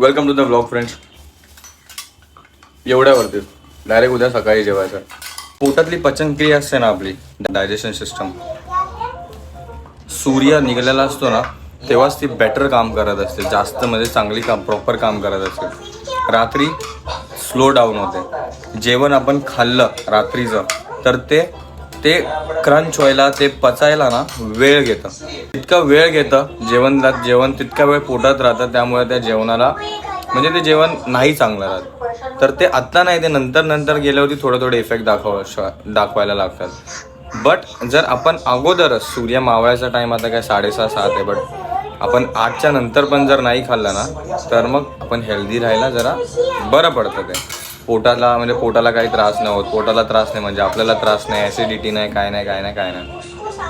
Welcome to the blog friends एवढ्यावरती. Direct उद्या सकाळी जेवायचं. पोटातली पचनक्रिया असते ना आपली डायजेशन सिस्टम सूर्य निघालेला असतो ना तेव्हाच ती बेटर काम करत असते. जास्त म्हणजे चांगली काम प्रॉपर काम करत असते. रात्री स्लो डाऊन होते. जेवण आपण खाल्लं रात्रीचं तर ते ते क्रंच व्हायला ते पचायला ना वेळ घेतं. तितका वेळ घेतं जेवण जेवण तितका वेळ पोटात राहतं त्यामुळे त्या जेवणाला म्हणजे ते जेवण नाही चांगलं राहत. तर ते आत्ता नाही ते नंतर नंतर गेल्यावरती थोडे थोडे इफेक्ट दाखव दाखवायला लागतात. बट जर आपण अगोदरच सूर्य मावळ्याचा टाईम आता काय साडेसहा सात आहे बट आपण आठच्या नंतर पण जर नाही खाल्लं ना तर मग आपण हेल्दी राहायला जरा बरं पडतं ते. पोटाला म्हणजे पोटाला काही त्रास नाही होत. पोटाला त्रास नाही म्हणजे आपल्याला त्रास नाही ॲसिडिटी नाही काय नाही काय नाही काय नाही.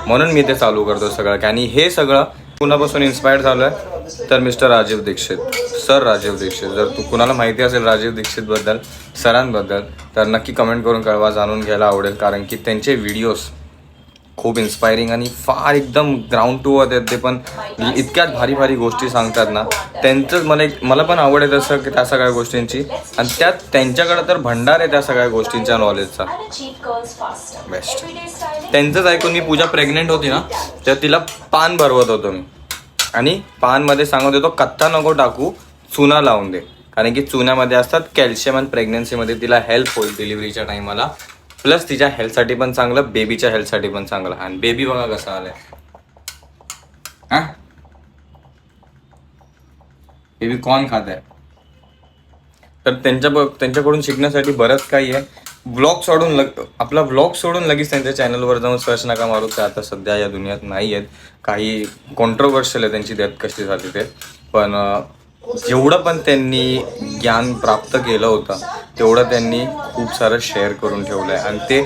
म्हणून मी ते चालू करतो सगळं. आणि हे सगळं कुणापासून इन्स्पायर्ड झालं आहे तर मिस्टर राजीव दीक्षित. सर राजीव दीक्षित. जर तू कुणाला माहिती असेल राजीव दीक्षितबद्दल सरांबद्दल तर नक्की कमेंट करून कळवा जाणून घ्यायला आवडेल. कारण की त्यांचे व्हिडिओज खूप इन्स्पायरिंग आणि फार एकदम ग्राउंड टू आहेत ते पण. इतक्यात भारी भारी गोष्टी सांगतात ना. त्यांचंच मला एक मला पण आवड आहे तसं की त्या सगळ्या गोष्टींची. आणि त्यात त्यांच्याकडे तर भंडार आहे त्या सगळ्या गोष्टींच्या नॉलेजचा बेस्ट त्यांचंच ऐकून मी पूजा प्रेग्नेंट होती ना तर तिला पान भरवत होतो मी. आणि पानमध्ये सांगत होतो कत्ता नको टाकू चुना लावून दे. कारण की चुन्यामध्ये असतात कॅल्शियम आणि प्रेग्नन्सीमध्ये तिला हेल्प होईल डिलिव्हरीच्या टायमाला प्लस तिच्या हेल्थसाठी पण चांगलं बेबीच्या हेल्थसाठी पण चांगलं. आणि बेबी बघा कसं आलंय. हा? बेबी कॉर्न खात आहे तर त्यांच्या त्यांच्याकडून शिकण्यासाठी बरंच काही आहे. ब्लॉग सोडून लग आपला ब्लॉग सोडून लगेच त्यांच्या चॅनलवर जाऊन सर्च नका मारू ते आता सध्या या दुनियात नाही आहेत. काही कॉन्ट्रोवर्शियल आहे त्यांची डेथ कशी झाली ते. पण जेवढं पण त्यांनी ज्ञान प्राप्त केलं होतं तेवढं त्यांनी खूप सारं शेअर करून ठेवलं आहे आणि ते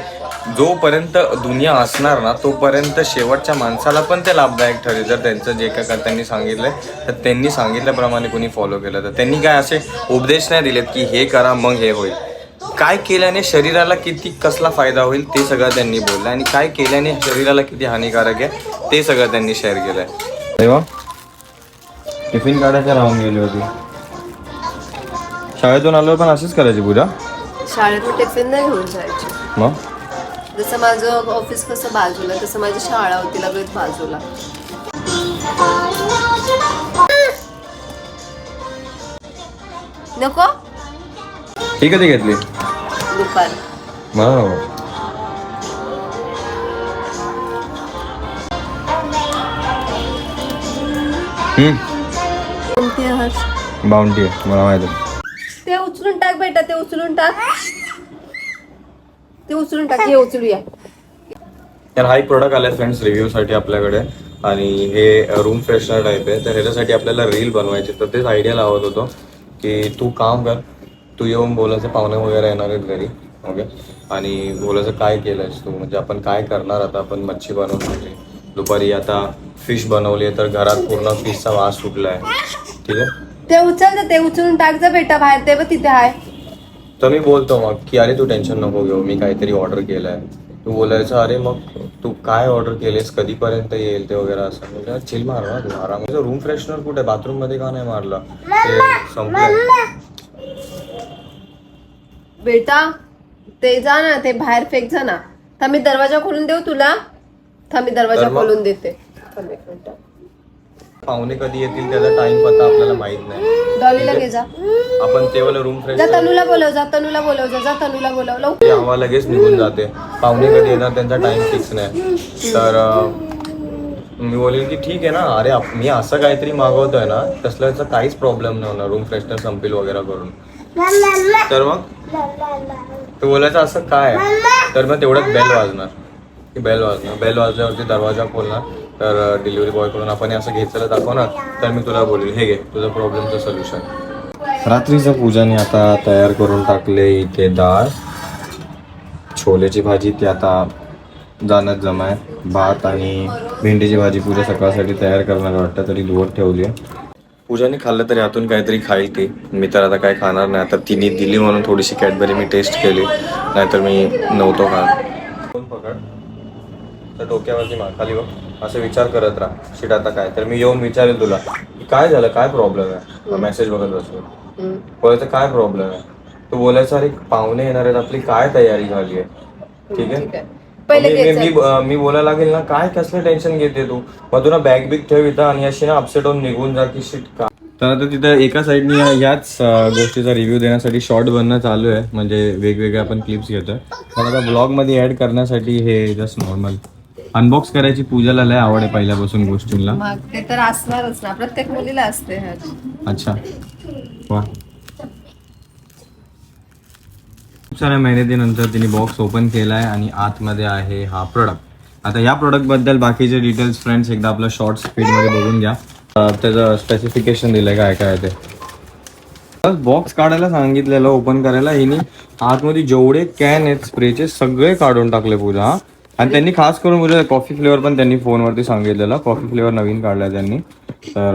जोपर्यंत दुनिया असणार ना तोपर्यंत शेवटच्या माणसाला पण ते लाभदायक ठरेल. जर त्यांचं जे काय त्यांनी सांगितलं आहे तर त्यांनी सांगितल्याप्रमाणे कोणी फॉलो केलं. तर त्यांनी काय असे उपदेश नाही दिलेत की हे करा मग हे होईल. काय केल्याने शरीराला किती कसला फायदा होईल ते सगळं त्यांनी बोललं. आणि काय केल्याने शरीराला किती हानिकारक आहे ते सगळं त्यांनी शेअर केलंय. तेव्हा टिफिन काढायच्या राहून गेली होती. शाळेतून आल्यावर पण अशीच करायची पूजा? शाळेतून टिफिन नाही घेऊन जायची. मग? जसं माझं ऑफिस कसं बाजूला तसं माझी शाळा होती लगेच बाजूला. नको? ही कधी घेतली. दुपार. मग हम्म. कोणती आहात बाउंटी आहे मला माहिती आहे. उचलून टाक बेटा ते उचलून टाक. ते उचलून टाक हे उचलूया. तर हा एक प्रोडक्ट आलाय फ्रेंड्स रिव्ह्यूसाठी आपल्याकडे. आणि हे रूम फ्रेशनर टाईप आहे. तर ह्याच्यासाठी आपल्याला रील बनवायची. तर तेच आयडिया लावत होतो की तू काम कर. तू येऊन बोलायचं पाहुणे वगैरे येणार आहेत घरी. ओके आणि बोलायचं काय केलंयस तू? म्हणजे आपण काय करणार आता? आपण मच्छी बनवण्यासाठी. दुपारी आता फिश बनवली आहे तर घरात पूर्ण फिशचा वास सुटलाय. ठीक आहे? ते उचल ते उचलून टाक जा बेटा बाहेर ते बघ तिथे आहे तर मी बोलतो मग की अरे तू टेन्शन नको घेऊ मी काहीतरी ऑर्डर केलंय. तू बोलायचं अरे मग तू काय ऑर्डर केलेस कधीपर्यंत येईल ते वगैरे असं. म्हणजे चिल मार आराम रूम फ्रेशनर कुठे? बाथरूममध्ये का नाही मारला? ते संपलंय. बेटा ते जा ना ते बाहेर फेक जा ना. थांब मी दरवाजा खोलून देऊ तुला. थांब मी दरवाजा तर मग? खोलून देते. थांब एक मिनिटं. पाहुणे कधी येतील त्याचा टाइम पत्ता आपल्याला माहीत नाही. डॉलीला घे जा. आपण तेव्हा रूम जा फ्रेशनर तनूला बोलव जा तनूला बोलव जा जा तनूला बोलव लवकर ती हवा लगेच निघून जाते. पाहुणे कधी येणार त्यांचा टाइम फिक्स नाही. तर अं, मी बोलेल की ठीक आहे ना. अरे आप- मी असं काहीतरी मागवतोय ना तसल्याचा काहीच प्रॉब्लेम नाही होणार. रूम फ्रेशनर संपेल वगैरे करून. तर मग? तो बोलायचं असं काय? तर मग तेवढ्यात बेल वाजणार. की बेल वाजणार. बेल वाजल्यावरती दरवाजा खोलणार. तर डिलिव्हरी बॉयकडून आपण हे असं घेतलेलं दाखवणार तर मी तुला बोलेल हे घे तुझं प्रॉब्लेमचं सोल्युशन रात्रीचं पूजाने आता तयार करून टाकले इथे डाळ छोल्याची भाजी ती आता जाण्यात जमाय भात आणि भेंडीची भाजी पूजा सकाळसाठी तयार करणार वाटतं तरी धुवत ठेवली आहे. पूजाने खाल्लं तरी आतून काहीतरी खाईल ती. मी तर आता काय खाणार नाही आता तिने दिली म्हणून थोडीशी कॅडबरी मी टेस्ट केली नाहीतर मी नव्हतो खाणार. फोन पकड तर डोक्यावरती मार खाली बघ. असं विचार करत राहा. शिट आता काय? तर मी येऊन विचारेल तुला काय झालं? काय प्रॉब्लेम आहे? मेसेज बघत बसलो. बोलायचं काय प्रॉब्लेम आहे? तो बोलायचा अरे पाहुणे येणार आहेत. आपली काय तयारी झाली आहे? ठीक आहे? मी- मी मी- बोलायला लागेल ना? काय कसलं टेन्शन घेते तू? मग तुला बॅग बिग ठेव इथं आणि अशी ना अपसेट होऊन निघून जा की शिट का? तर आता तिथं एका साईडनी याच गोष्टीचा रिव्ह्यू देण्यासाठी शॉर्ट बनणं चालू आहे. म्हणजे वेगवेगळे आपण क्लिप्स घेतोय. पण आता ब्लॉगमध्ये ऍड करण्यासाठी हे जस्ट नॉर्मल अनबॉक्स करायची पूजाला लय आवड आहे पहिल्यापासून गोष्टींना. मग ते तर असणारच ना. प्रत्येक मुलीला असते ह्याची. अच्छा. वा. खूप साऱ्या मेहनतीनंतर तिने बॉक्स ओपन केलाय आणि आतमध्ये आहे हा प्रोडक्ट आता या प्रोडक्टबद्दल बाकीचे डिटेल्स फ्रेंड्स एकदा आपलं शॉर्ट स्पीडमध्ये बघून घ्या. अं, त्याचं स्पेसिफिकेशन दिलंय काय काय आहे ते. बॉक्स काढायला सांगितलेलं ओपन करायला हिने आतमध्ये जेवढे कॅन आहेत स्प्रेचे सगळे काढून टाकले पूजा. हा. आणि त्यांनी खास करून पूजा कॉफी फ्लेवर पण त्यांनी फोनवरती सांगितलेलं. कॉफी फ्लेवर नवीन काढलाय त्यांनी. तर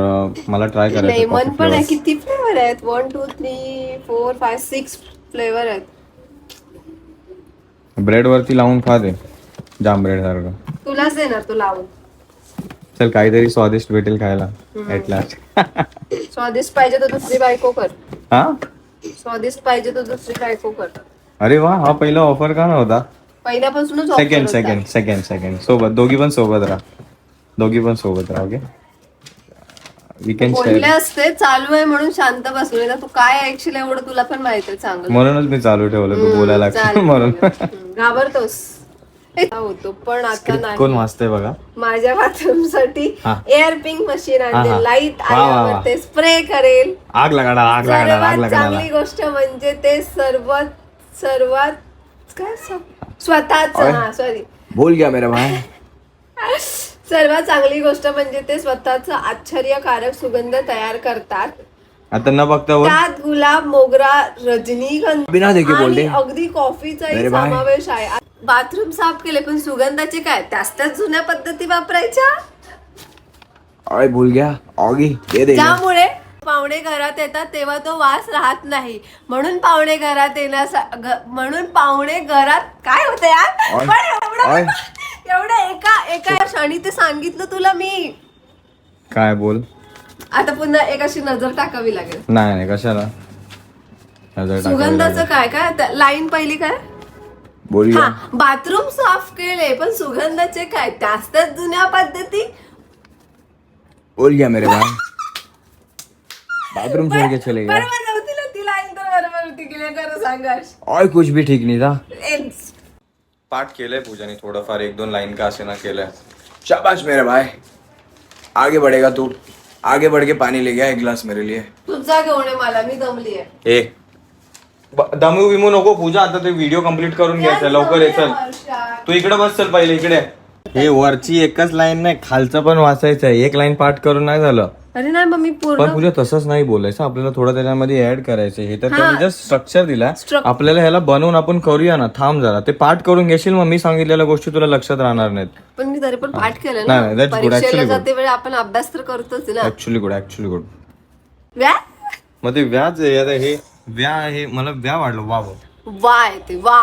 मला ट्राय करायचं लेमन पण फ्लेवर आहे किती फ्लेवर आहेत. One two three four five six flavour आहेत. ब्रेड वरती लावून खा दे जाम ब्रेड सारखं. तुलाच देणार तू लावून. चल काहीतरी स्वादिष्ट भेटेल खायला. ऍट लास्ट स्वादिष्ट पाहिजे तर दुसरी बायको कर. हा? स्वादिष्ट पाहिजे तर दुसरी बायको कर. अरे वा हा पहिला ऑफर का नव्हता? पहिल्यापासूनच offer सेकंड होता. सेकंड सेकंड सेकंड सोबत दोघी पण सोबत राहा. दोघी पण सोबत राहा ओके वी कॅन बोलले शेअर असते चालू आहे म्हणून शांत बसलो ना. तू काय ऐकशील एवढं तुला पण माहीत आहे चांगलं. म्हणूनच मी चालू ठेवलं तू बोलायला लागतो चालेल. म्हणून. हम्म, घाबरतोस. होतो पण आता कोण वाचतंय बघा? माझ्या बाथरूमसाठी हा. एअर पिंक मशीन हा, हा. आणले लाइट वा, वा, वा. आल्यावर ते स्प्रे करेल. आग लगाडा आग लगाडा आग सर्वात लगाडा. चांगली गोष्ट म्हणजे ते सर्वात सर्वात काय स्वतःच. हा सॉरी बोल गया मेरा भाई. सर्वात चांगली गोष्ट म्हणजे ते स्वतःच आश्चर्यकारक सुगंध तयार करतात. आता न बघता त्यात गुलाब मोगरा रजनीगंधा बिना देखे बोल आणि दे. अगदी कॉफीचाही अरे बाय. समावेश आहे. बाथरूम साफ केले पण सुगंधाचे काय? त्याच त्याच जुन्या पद्धती वापरायच्या? अरे भूल गया. ऑगी दे दे त्यामुळे पाहुणे घरात येतात तेव्हा तो वास राहत नाही. म्हणून पाहुणे घरात येण्यासा म्हणून पाहुणे घरात काय होते यार. पण एवढं एका एका क्षणी ते सांगितलं तुला मी. काय बोल? आता पुन्हा एक अशी नजर टाकावी लागेल. नाही नाही कशाला? नजर टाकावी सुगंधाचं लागेल. काय काय? लाईन पहिली काय? बोल हा बाथरूम साफ केले पण सुगंधाचे काय? त्याच त्याच जुन्या पद्धती. बोल गया मेरे भाई. बाथरूम छोड़ के चले गया। बरोबर नव्हती ना ती लाईन तर बरोबर होती गेल्या खरं सांगाश और कुछ भी ठीक नहीं था. पाठ केलंय पूजाने थोडंफार एक दोन लाईन का असे ना केलंय. शाबाश मेरे भाई. आगे बढ़ेगा तू. आगे बढ़ के पानी ले गया एक गिलास मेरे लिए. तुझा घेऊन ये मला मी दमली आहे. ए. ब- दमू बिमू नको पूजा आता ते व्हिडिओ कंप्लीट करून घ्यायचं लवकर ये चल. तू इकडे बस चल पहिले इकडे. हे वरची एकच लाईन नाही खालचं पण वाचायचं आहे. एक लाईन पाठ करून नाही झालं. अरे नाही मग मी पण पूर्ण पूजा तसंच नाही बोलायचं. आपल्याला थोडं त्याच्यामध्ये ऍड करायचं हे तर त्यांनी जस्ट स्ट्रक्चर Struc- आपल्याला ह्याला बनवून आपण करूया ना. थांब जरा. ते पाठ करून घेशील मग मी सांगितलेल्या गोष्टी तुला लक्षात राहणार नाहीत. पण मी तरी पण पाठ केलं नाही, नाही, ना that's good, परीक्षेला actually good. जाते वेळी आपण अभ्यास तर करतोच ना. ऍक्च्युली गुड ऍक्च्युली गुड व्या? मग ते व्याज आहे आता हे व्या हे मला व्या वाढलं वा वा. आहे वा.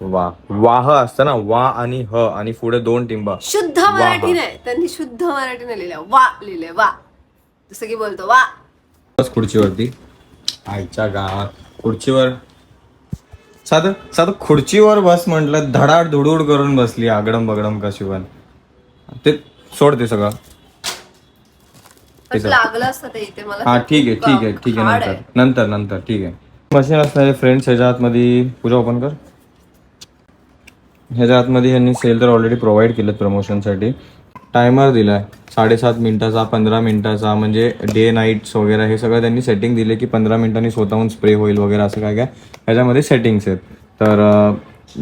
वा. वाह असतं ना वा आणि ह आणि पुढे दोन टिंब. शुद्ध मराठी नाही त्यांनी शुद्ध मराठीने लिहिलं. वा लिहिले वा. जसं की बोलतो वा. बस खुर्चीवरती. आईच्या गावात. खुर्चीवर. साधं साधं खुर्चीवर बस म्हटलं धडाड धुडूड करून बसली आगडम बगडम कशी पण. ते सोड ते सगळं. पण लागलं असतं ते इथे? मला हा ठीक आहे ठीक आहे ठीक आहे नंतर. नंतर नंतर ठीक आहे. मशीन असणारे फ्रेंड्स ह्याच्या आतमध्ये पूजा ओपन कर. ह्याच्या आतमध्ये ह्यांनी सेल तर ऑलरेडी प्रोव्हाइड केलं प्रमोशनसाठी टायमर दिलाय. साडेसात मिनिटाचा पंधरा मिनिटाचा म्हणजे डे नाईट्स वगैरे हे सगळं त्यांनी सेटिंग दिले की पंधरा मिनिटांनी स्वतःहून स्प्रे होईल वगैरे असं काय काय. ह्याच्यामध्ये सेटिंग्स आहेत. तर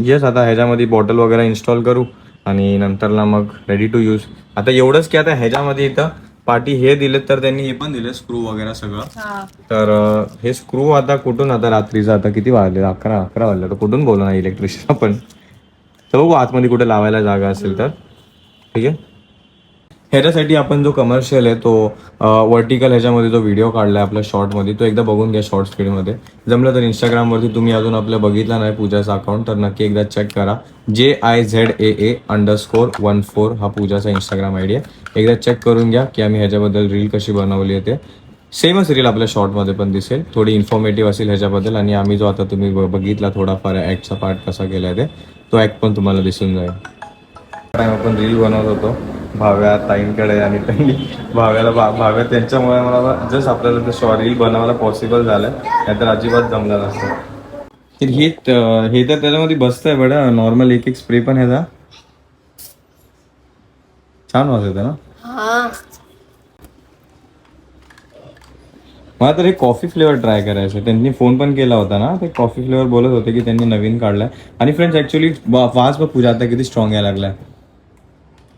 येस आता ह्याच्यामध्ये बॉटल वगैरे इन्स्टॉल करू आणि नंतरला मग रेडी टू यूज आता एवढंच की आता ह्याच्यामध्ये इथं पाठी हे दिलेत तर त्यांनी हे पण दिले स्क्रू वगैरे सगळं. तर हे स्क्रू आता कुठून आता रात्रीचं आता किती वाजले? अकरा अकरा वाजले. तर कुठून बोलणार इलेक्ट्रिशियन आपण? तर बघू आतमध्ये कुठे लावायला जागा असेल तर. ठीक आहे? ह्याच्यासाठी आपण जो कमर्शियल आहे तो वर्टिकल ह्याच्यामध्ये जो व्हिडिओ काढला आहे आपल्या शॉर्टमध्ये तो एकदा बघून घ्या शॉर्ट स्क्रीनमध्ये जमलं तर इंस्टाग्रामवरती तुम्ही अजून आपलं बघितला नाही पूजाचा अकाउंट तर नक्की एकदा चेक करा. J I Z A A underscore one four हा पूजाचा इंस्टाग्राम आय डी आहे. एकदा चेक करून घ्या की आम्ही ह्याच्याबद्दल रील कशी बनवली आहे ते. सेमच रील आपल्या शॉर्टमध्ये पण दिसेल. थोडी इन्फॉर्मेटिव्ह असेल ह्याच्याबद्दल आणि आम्ही जो आता तुम्ही ब- बघितला थोडाफार ॲक्टचा पार्ट कसा केला आहे ते तो ॲक्ट पण तुम्हाला दिसून जाईल. टाइम आपण रील बनवत होतो. भाव्या ताईंकडे आणि त्यांनी भाव्याला भा- भाव्या त्यांच्यामुळे मला जस्ट आपल्याला ते शॉर्ट रील बनवायला पॉसिबल झालं नाहीतर अजिबात जमलं नसतं. तर हे हे तर त्याच्यामध्ये बसतंय बडा नॉर्मल एक एक स्प्रे पण ह्याचा छान वाजत ना? हा. मला तर हे कॉफी फ्लेवर ट्राय करायचं त्यांनी फोन पण केला होता ना? ते कॉफी फ्लेवर बोलत होते की त्यांनी नवीन काढलाय. आणि फ्रेंड्स ऍक्च्युली वास बघ पूजा आता किती स्ट्रॉंग यायला लागलाय.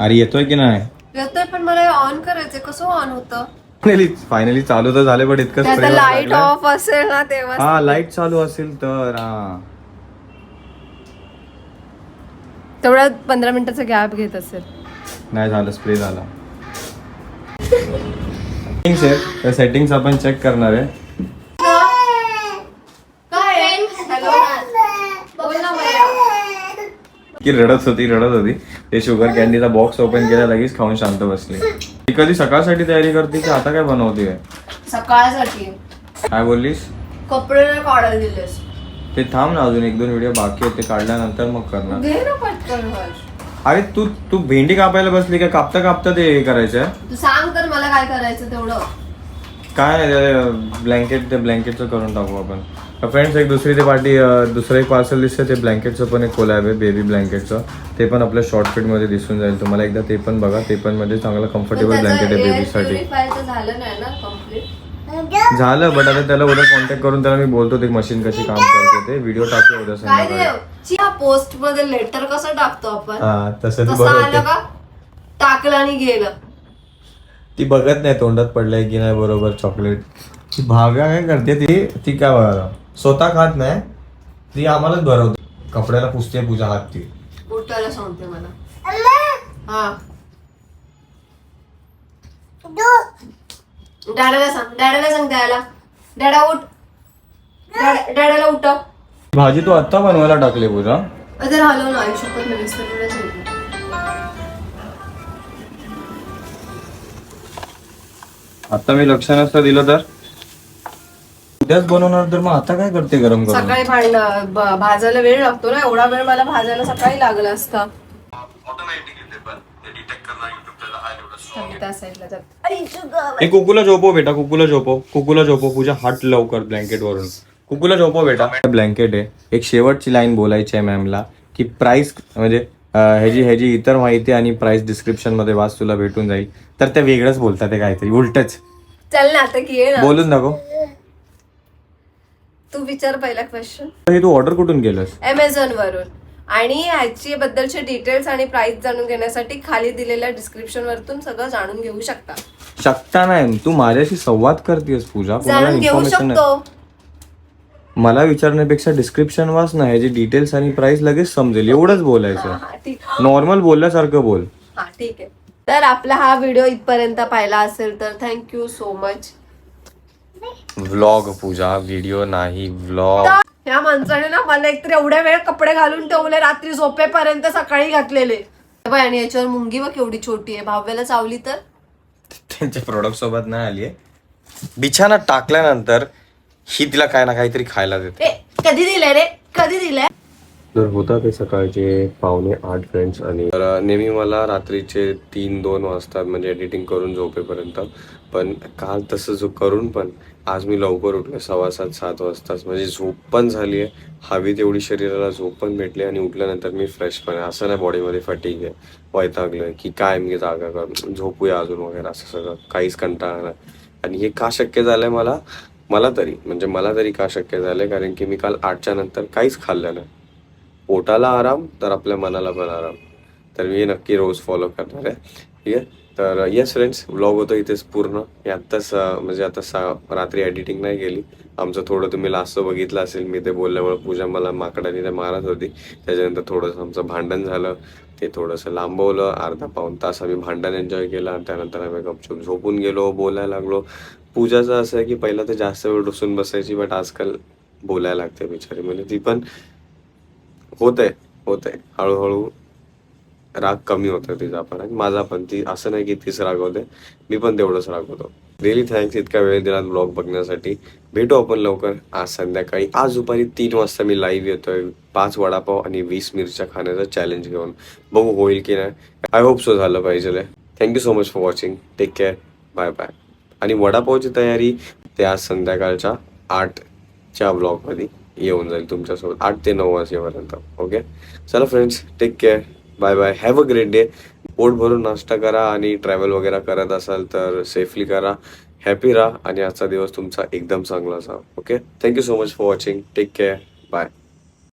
अरे येतोय की नाही? येतोय पण मला ऑन करायचंय. कसं ऑन होतं? फायनली फायनली चालू तर झाले बट इतकं spray लाइट लागलंय. ऑफ असेल ना तेव्हा. हा लाइट चालू असेल तर हा. तेवढा पंधरा मिनिटाचा गॅप घेत असेल. नाही झालं स्प्रे झाला. सेटिंग्स आहेत. त्या सेटिंग्स आपण चेक करणार आहे. की रडत होती रडत होती. ते शुगर कॅन्डीचा बॉक्स ओपन केला लगेच खाऊन शांत बसली. ती कधी सकाळसाठी तयारी करते की आता काय बनवते? सकाळसाठी. काय बोललीस? कपडे काढायला दिलेस. ते थांब ना अजून एक दोन व्हिडिओ बाकी आहेत ते काढल्यानंतर मग करणार. अरे तू तू भेंडी कापायला बसली का? कापता कापता ते हे करायचं तू सांग तर मला काय करायचं तेवढं. काय नाही ब्लँकेट ते ब्लँकेटचं करून टाकू आपण. फ्रेंड्स एक दुसरी ते पार्टी दुसरं एक पार्सल दिसतं ते ब्लँकेटचं पण एक कोलॅब आहे बेबी ब्लँकेटचं ते पण आपल्या शॉर्टमध्ये दिसून जाईल. तुम्हाला एकदा ते पण बघा ते पण म्हणजे चांगलं कम्फर्टेबल ब्लँकेट आहे बेबीसाठी झालं बट आता त्याला उद्या कॉन्टॅक्ट करून त्याला मी बोलतो ते मशीन कशी काम करते ते. व्हिडिओ टाकू उद्या संध्याकाळी. पोस्टमध्ये लेटर कसं टाकतो आपण? हा तसं ती तसं आलं बघत का? टाकलं आणि गेलं. ती बघत नाही तोंडात पडलंय की नाही बरोबर चॉकलेट ती भाव्या काय करते ती? ती काय बघा स्वतः खात नाही ती आम्हालाच भरवते. कपड्याला पुसते पूजा हात ती उठायला सांगते मला. हा. डॅडाला सांग डॅडाला सांग द्यायला डॅडा उठ. डॅडा- डॅडाला उठव. भाजी तू आत्ता बनवायला टाकली पूजा. अरे हलव ना आयुष्यभर लगेच तर एवढंच होतं. आता मी लक्ष नसतं दिलं तर? उद्याच बनवणार तर मग आता काय करते गरम करून? सकाळी भांड ब- भाजायला वेळ लागतो ना एवढा वेळ मला भाजायला सकाळी लागला असता. त्या साईडला जात. ए कुकूला झोपो बेटा कुकूला झोपो कुकूला झोपो पूजा हात लवकर ब्लँकेट वरून. कुकूला झोपो बेटा. ब्लँकेट आहे. एक शेवटची लाईन बोलायची आहे मॅमला की प्राइस म्हणजे अं, ह्याची ह्याची इतर माहिती आणि प्राइस डिस्क्रिप्शनमध्ये वाच तुला भेटून जाईल. तर ते वेगळंच बोलतात ते काहीतरी उलटच. चल ना आता की ये ना. बोलून दाखव. तू विचार पहिला क्वेश्चन हे तू ऑर्डर कुठून केलंस? अमेझॉन वरून. आणि ह्याची बद्दलचे डिटेल्स आणि प्राइस जाणून घेण्यासाठी खाली दिलेल्या डिस्क्रिप्शन वरतून सगळं जाणून घेऊ शकता. शकता नाही. तू माझ्याशी संवाद करतेस पूजा. कोणाला जाणून घेऊ इन्फॉर्मेशन शकतो. मला विचारण्यापेक्षा डिस्क्रिप्शन वाच ना. ह्याचे डिटेल्स आणि प्राइस लगेच समजेल. एवढंच बोलायचं. हा, ठीक. नॉर्मल बोलल्यासारखं बोल. हा ठीक आहे. तर आपला हा व्हिडिओ इथपर्यंत पाहिला असेल तर thank you so much vlog Pooja video नाही व्लॉग ह्या माणसाने ना मला एकतर एवढ्या वेळ कपडे घालून ठेवले रात्री झोपेपर्यंत सकाळी घातलेले. बाई, आणि याच्यावर मुंगी बघ केवढी छोटी आहे. भाव्याला चावली तर? त्यांच्या प्रोडक्ट सोबत नाही आली बिछाना टाकल्यानंतर ही तिला काय ना काहीतरी खायला देते. कधी दिलंय रे? कधी दिलंय? तर होता ते सकाळचे पावणे आठ फ्रेंड्स आणि तर नेहमी मला रात्रीचे तीन दोन वाजतात म्हणजे एडिटिंग करून झोपेपर्यंत. पण काल तसं जो करून पण आज मी लवकर उठलो सव्वा सात सात वाजताच. म्हणजे झोप पण झाली आहे. हवी तेवढी शरीराला झोप पण भेटली आणि उठल्यानंतर मी फ्रेश पण आहे. असं नाही बॉडीमध्ये फटीक आहे वैतागलं की काय मी जागा कर झोपूया अजून वगैरे असं सगळं काहीच कंटाळा नाही. आणि हे का शक्य झालंय मला? मला तरी म्हणजे मला तरी का शक्य झालंय? कारण की मी काल आठच्या नंतर काहीच खाल्लं नाही. पोटाला आराम तर आपल्या मनाला पण आराम. तर मी हे नक्की रोज फॉलो करणार आहे. ठीक आहे? तर येस फ्रेंड्स ब्लॉग होतो इथेच पूर्ण. आत्ताच uh, म्हणजे आता सा uh, रात्री एडिटिंग नाही केली. आमचं थोडं तुम्ही लास्ट बघितलं असेल मी ते बोलल्यामुळे पूजा मला माकडाने ते मारत होती. त्याच्यानंतर थोडंसं आमचं भांडण झालं. ते थोडंसं लांबवलं अर्धा पाऊण तास आम्ही भांडण एन्जॉय केला आणि त्यानंतर आम्ही गपचूप झोपून गेलो बोलायला लागलो. पूजाचं असं आहे की पहिला तर जास्त वेळ डुसून बसायची बट आजकाल बोलायला लागते बिचारी. म्हणजे ती पण होत आहे होत आहे हळूहळू राग कमी होतो तिचा पण आणि माझा पण. ती असं नाही की तीच रागवते. मी पण तेवढंच रागवतो. रिली थँक्स इतका वेळ दिला ब्लॉग बघण्यासाठी. भेटू आपण लवकर. आज संध्याकाळी. आज दुपारी तीन वाजता मी लाईव्ह येतोय. पाच वडापाव आणि वीस मिरच्या खाण्याचा चॅलेंज घेऊन. बघू होईल की नाही. आय होप सो झालं पाहिजे thank you so much for watching take care bye bye आणि वडापावची तयारी ते आज संध्याकाळच्या आठच्या ब्लॉगमध्ये येऊन जाईल तुमच्यासोबत. आठ ते नऊ वाजेपर्यंत. ओके चला friends take care bye bye. Have a great day पोट भरून नाश्ता करा आणि ट्रॅव्हल वगैरे करत असाल तर सेफली करा. हॅपी राहा आणि आजचा दिवस तुमचा एकदम चांगला असा okay thank you so much for watching take care bye